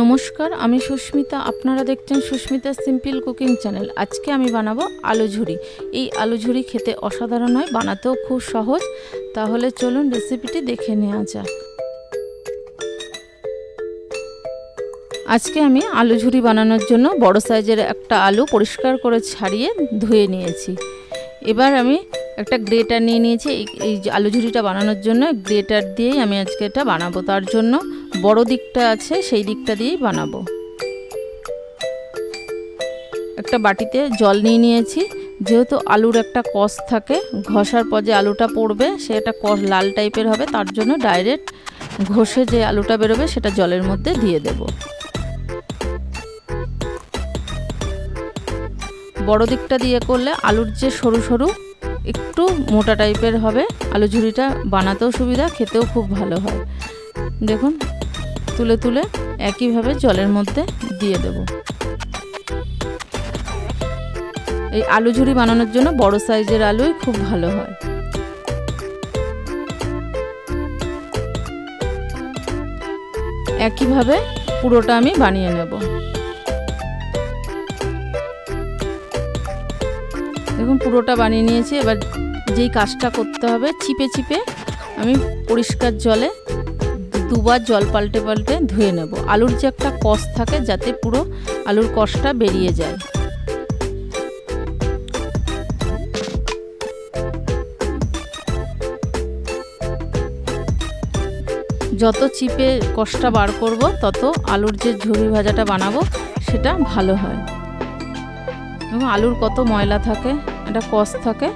নমস্কার, আমি সুস্মিতা। আপনারা দেখছেন সুস্মিতা সিম্পল কুকিং চ্যানেল। আজকে আমি বানাবো আলু ঝুড়ি এই আলু ঝুড়ি খেতে অসাধারণ হয়, বানাতেও খুব সহজ। তাহলে চলুন রেসিপিটি দেখে নেওয়া যাক। আজকে আমি আলু ঝুড়ি বানানোর জন্য বড় সাইজের একটা আলু পরিষ্কার করে ছাড়িয়ে ধুয়ে নিয়েছি। এবার আমি একটা গ্রেটার নিয়ে নিয়েছি। এই আলু ঝুড়িটা বানানোর জন্য, গ্রেটার দিয়েই আমি আজকে এটা বানাবো। তার জন্য বড় দিকটা আছে, সেই দিকটা দিয়েই বানাবো। একটা বাটিতে জল নিয়ে নিয়েছি। যেহেতু আলুর একটা কষ থাকে, ঘষার পর যে আলুটা পড়বে, সে একটা কষ লাল টাইপের হবে, তার জন্য ডাইরেক্ট ঘষে যে আলুটা বেরোবে, সেটা জলের মধ্যে দিয়ে দেব। বড় দিকটা দিয়ে করলে আলুর যে সরু সরু, একটু মোটা টাইপের হবে আলু ঝুড়িটা বানাতেও সুবিধা, খেতেও খুব ভালো হয়। দেখুন তুলে তুলে একইভাবে জলের মধ্যে দিয়ে দেব। এই আলু ঝুড়ি বানানোর জন্য বড় সাইজের আলুই খুব ভালো হয়। একইভাবে পুরোটা আমি বানিয়ে নেব। দেখুন পুরোটা বানিয়ে নিয়েছি, এবার যেই কাজটা করতে হবে, চিপে চিপে আমি পরিষ্কার জলে দুবার জল পাল্টে পাল্টে ধুয়ে নেব। আলুর যে একটা কষ থাকে যাতে পুরো আলুর কষটা বেরিয়ে যায়। যত চিপে কষটা বার করব, তত আলুর যে ঝুড়ি ভাজাটা বানাবো, সেটা ভালো হয়। এবং আলুর কত ময়লা থাকে, একটা কষ থাকে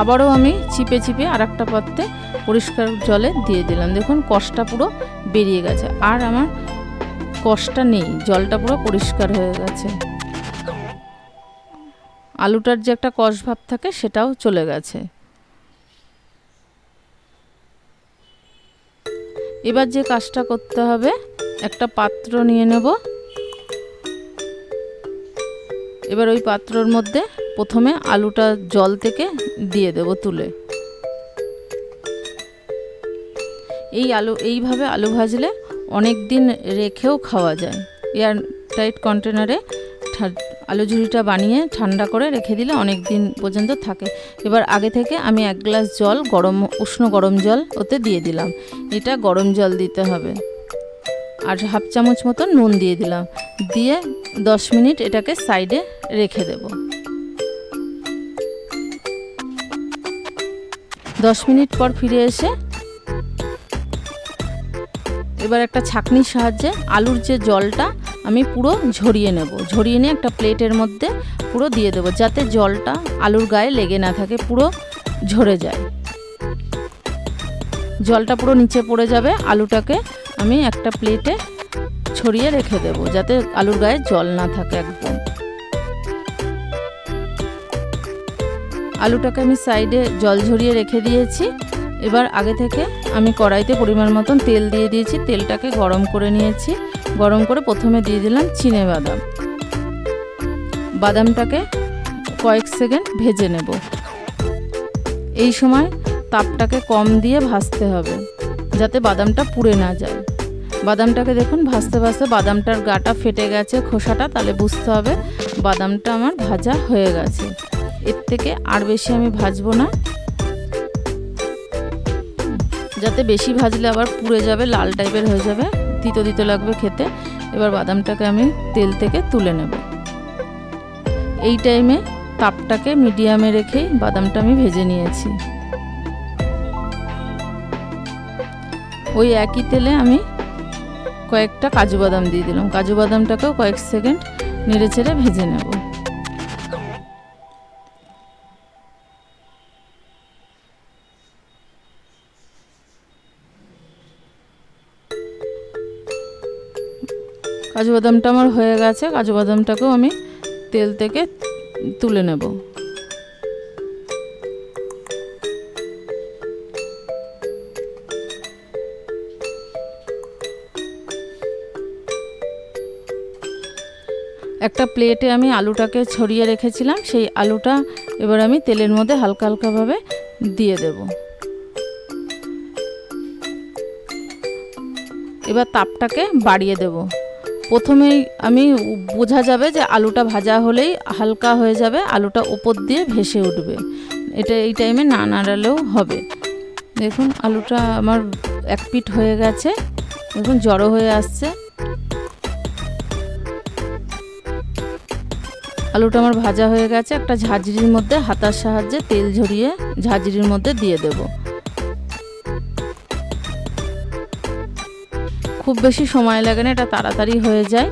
আবারও আমি চিপে চিপে আর একটা পাত্রে পরিষ্কার জলে দিয়ে দিলাম। দেখুন কষটা পুরো বেরিয়ে গেছে। আর আমার কষটা নেই, জলটা পুরো পরিষ্কার হয়ে গেছে। আলুটার যে একটা কষ ভাব থাকে, সেটাও চলে গেছে। এবার যে কাজটা করতে হবে, একটা পাত্র নিয়ে নেব। এবার ওই পাত্রর মধ্যে প্রথমে আলুটা জল থেকে দিয়ে দেব তুলে। এই আলু, এইভাবে আলু ভাজলে অনেক দিন রেখেও খাওয়া যায়। এয়ার টাইট কন্টেনারে আলু ঝুড়িটা বানিয়ে ঠান্ডা করে রেখে দিলে অনেক দিন পর্যন্ত থাকে। এবার আগে থেকে আমি এক গ্লাস জল, গরম, উষ্ণ গরম জল ওতে দিয়ে দিলাম। এটা গরম জল দিতে হবে। আর হাফ চামচ মতো নুন দিয়ে দিলাম। দিয়ে দশ মিনিট এটাকে সাইডে রেখে দেব। দশ মিনিট পর ফিরে এসে এবার একটা ছাকনির সাহায্যে আলুর যে জলটা আমি পুরো ঝরিয়ে নেব। ঝরিয়ে নিয়ে একটা প্লেটের মধ্যে পুরো দিয়ে দেবো যাতে জলটা আলুর গায়ে লেগে না থাকে, পুরো ঝরে যায়। জলটা পুরো নিচে পড়ে যাবে, আলুটাকে আমি একটা প্লেটে ছড়িয়ে রেখে দেব যাতে আলুর গায়ে জল না থাকে একদম। আলুটাকে আমি সাইডে জল ঝরিয়ে রেখে দিয়েছি। এবার আগে থেকে আমি কড়াইতে পরিমাণ মতন তেল দিয়ে দিয়েছি। তেলটাকে গরম করে নিয়েছি। গরম করে প্রথমে দিয়ে দিলাম চিনে বাদাম। বাদামটাকে কয়েক সেকেন্ড ভেজে নেব। এই সময় তাপটাকে কম দিয়ে ভাজতে হবে, যাতে বাদামটা পুড়ে না যায়। বাদামটাকে দেখুন ভাজতে ভাজতে বাদামটার গাটা ফেটে গেছে, খোসাটা, তাহলে বুঝতে হবে বাদামটা আমার ভাজা হয়ে গেছে। এর থেকে আর বেশি আমি ভাজবো না। যাতে বেশি ভাজলে আবার পুড়ে যাবে, লাল টাইপের হয়ে যাবে, তিতো দিতে লাগবে খেতে। এবার বাদামটাকে আমি তেল থেকে তুলে নেব। এই টাইমে তাপটাকে মিডিয়ামে রেখেই বাদামটা আমি ভেজে নিয়েছি। ওই একই তেলে আমি কয়েকটা কাজু বাদাম দিয়ে দিলাম। কাজু বাদামটাকেও কয়েক সেকেন্ড নেড়ে চেড়ে ভেজে নেব। কাজু বাদামটা আমার হয়ে গেছে। কাজু বাদামটাকেও আমি তেল থেকে তুলে নেব। একটা প্লেটে আমি আলুটাকে ছড়িয়ে রেখেছিলাম। সেই আলুটা এবার আমি তেলের মধ্যে হালকা হালকাভাবে দিয়ে দেব। এবার তাপটাকে বাড়িয়ে দেব। প্রথমেই আমি বোঝা যাবে যে আলুটা ভাজা হলেই হালকা হয়ে যাবে, আলুটা ওপর দিয়ে ভেসে উঠবে। এটা এই টাইমে না নাড়ালেও হবে। দেখুন, আলুটা আমার এক পিট হয়ে গেছে। দেখুন, জড়ো হয়ে আসছে। আলুটা আমার ভাজা হয়ে গেছে। একটা ঝাঁঝরির মধ্যে হাতার সাহায্যে তেল ঝরিয়ে ঝাঁঝরির মধ্যে দিয়ে দেব। খুব বেশি সময় লাগে না, এটা তাড়াতাড়ি হয়ে যায়।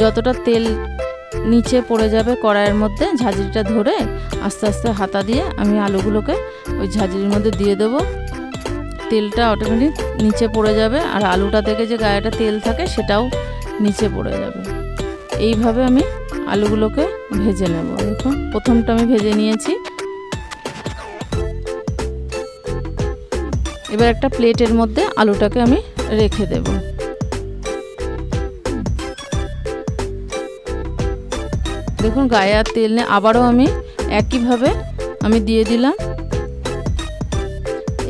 যতটা তেল নিচে পড়ে যাবে কড়াইয়ের মধ্যে, ঝাঁঝরিটা ধরে আস্তে আস্তে হাতা দিয়ে আমি আলুগুলোকে ওই ঝাঁঝরির মধ্যে দিয়ে দেবো। তেলটা অটোমেটিক নিচে পড়ে যাবে আর আলুটা থেকে যে গায়েটা তেল থাকে সেটাও নিচে পড়ে যাবে। এইভাবে আমি আলুগুলোকে ভেজে নেব। দেখুন, প্রথমটা আমি ভেজে নিয়েছি। এবার একটা প্লেটের মধ্যে আলুটাকে আমি রেখে দেব। দেখুন, গায়ে আর তেল নেই। আবারও আমি একইভাবে আমি দিয়ে দিলাম।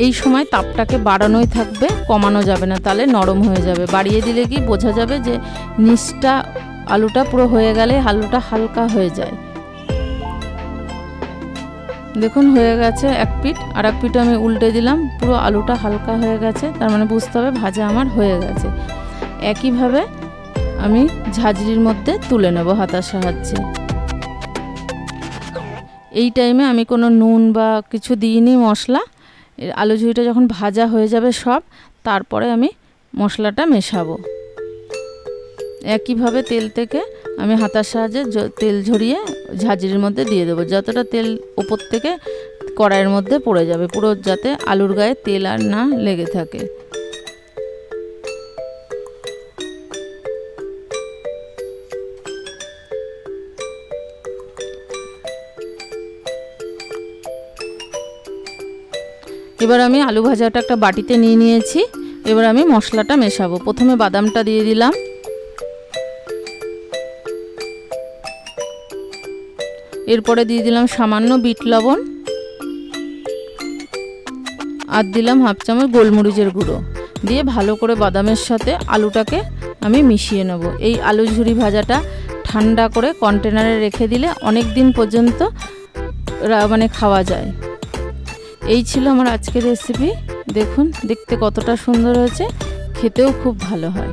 এই সময় তাপটাকে বাড়ানোই থাকবে, কমানো যাবে না, তাহলে নরম হয়ে যাবে। বাড়িয়ে দিলে কি বোঝা যাবে যে নিচটা আলুটা পুরো হয়ে গেলে আলুটা হালকা হয়ে যায়। দেখুন, হয়ে গেছে এক পিঠ। আর এক পিঠ আমি উল্টে দিলাম। পুরো আলুটা হালকা হয়ে গেছে। তার মানে বুঝতে হবে ভাজা আমার হয়ে গেছে। একইভাবে আমি ঝাঁঝরির মধ্যে তুলে নেব হাতার সাহায্যে। এই টাইমে আমি কোনো নুন বা কিছু দিইনি মশলা। আলু ঝুড়িটা যখন ভাজা হয়ে যাবে সব, তারপরে আমি মশলাটা মেশাবো। একইভাবে তেল থেকে আমি হাতার সাহায্যে তেল ঝরিয়ে ঝাঁঝরির মধ্যে দিয়ে দেবো। যতটা তেল ওপর থেকে কড়াইয়ের মধ্যে পড়ে যাবে, পুরো যাতে আলুর গায়ে তেল আর না লেগে থাকে। এবার আমি আলু ভাজাটা একটা বাটিতে নিয়ে নিয়েছি। এবার আমি মশলাটা মেশাবো। প্রথমে বাদামটা দিয়ে দিলাম। এরপরে দিয়ে দিলাম সামান্য বিট লবণ আর দিলাম হাফ চামচ গোলমরিচের গুঁড়ো। দিয়ে ভালো করে বাদামের সাথে আলুটাকে আমি মিশিয়ে নেব। এই আলু ঝুরি ভাজাটা ঠান্ডা করে কন্টেনারে রেখে দিলে অনেক দিন পর্যন্ত মানে খাওয়া যায়। এই ছিল আমার আজকের রেসিপি দেখুন, দেখতে কতটা সুন্দর হয়েছে। খেতেও খুব ভালো হয়।